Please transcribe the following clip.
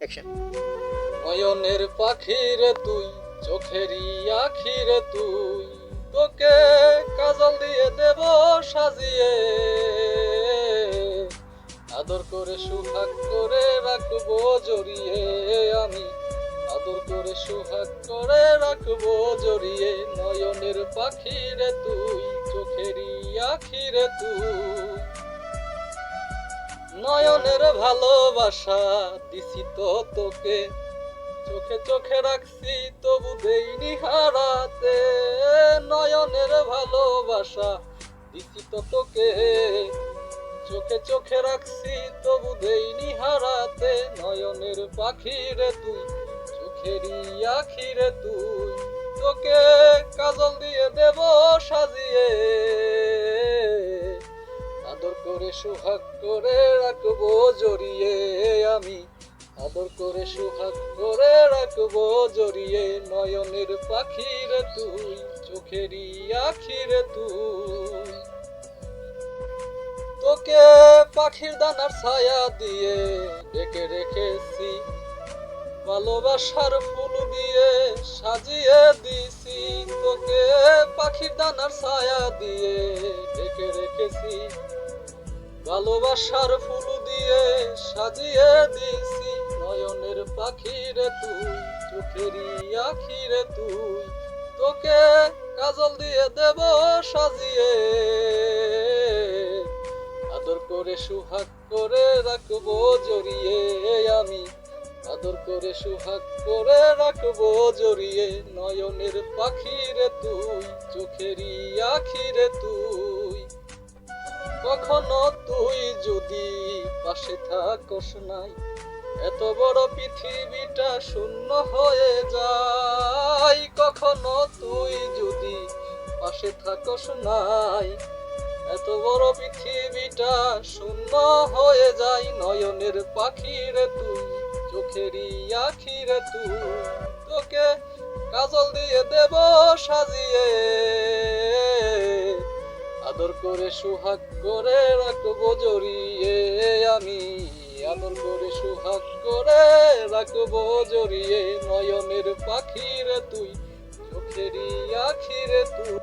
Action নয়নের পাখিরে তুই চোখেরই আখিরে তুই তোকে কাজল দিয়ে দেব সাজিয়ে। আদর করে, সুহাগ করে রাখব জড়িয়ে। আমি আদর করে, সুহাগ করে রাখব জড়িয়ে। নয়নের পাখিরে তুই চোখেরই আখিরে তুই নয়নের ভালোবাসা দিছি তো তোকে। চোখে চোখে রাখছি, তবু দেইনি হারাতে। নয়নের ভালোবাসা দিছি তো তোকে। চোখে চোখে রাখছি, তবু দেইনি হারাতে। নয়নের পাখিরে তুই, চোখেরই আখিরে তুই। করে সুহাগ করে রাখব জড়িয়ে আমি। আদর করে সুহাগ করে রাখব জড়িয়ে নয়নের পাখির তুই, চোখেরই আখিরে তুই। তোকে পাখির দানার ছায়া দিয়ে ডেকে রেখেছি, ভালোবাসার ফুল দিয়ে সাজিয়ে দিছি তোকে পাখির দানার ছায়া দিয়ে ডেকে রেখেছি ভালোবাসার ফুল দিয়ে সাজিয়ে দিছি নয়নের পাখিরে তুই, চোখেরই আখিরে তুই। তোকে কাজল দিয়ে দেব সাজিয়ে। আদর করে, সুহাগ করে রাখব জড়িয়ে আমি। আদর করে, সুহাগ করে রাখব জড়িয়ে নয়নের পাখিরে তুই, চোখেরই আখিরে তুই। কখনো তুই যদি পাশে থাকস নাই, এত বড় পৃথিবীটা শূন্য হয়ে যায়। কখনো তুই যদি পাশে থাকস নাই, এত বড় পৃথিবীটা শূন্য হয়ে যায়। নয়নের পাখিরে তুই, চোখেরই আখিরে তুই, তোকে কাজল দিয়ে দেব, সাজিয়ে করে সুহাগ করে রাখব জড়িয়ে। আমি আদর করে সুহাগ করে রাখব জড়িয়ে। নয়নের পাখিরে তুই, চোখেরই আখিরে তুই।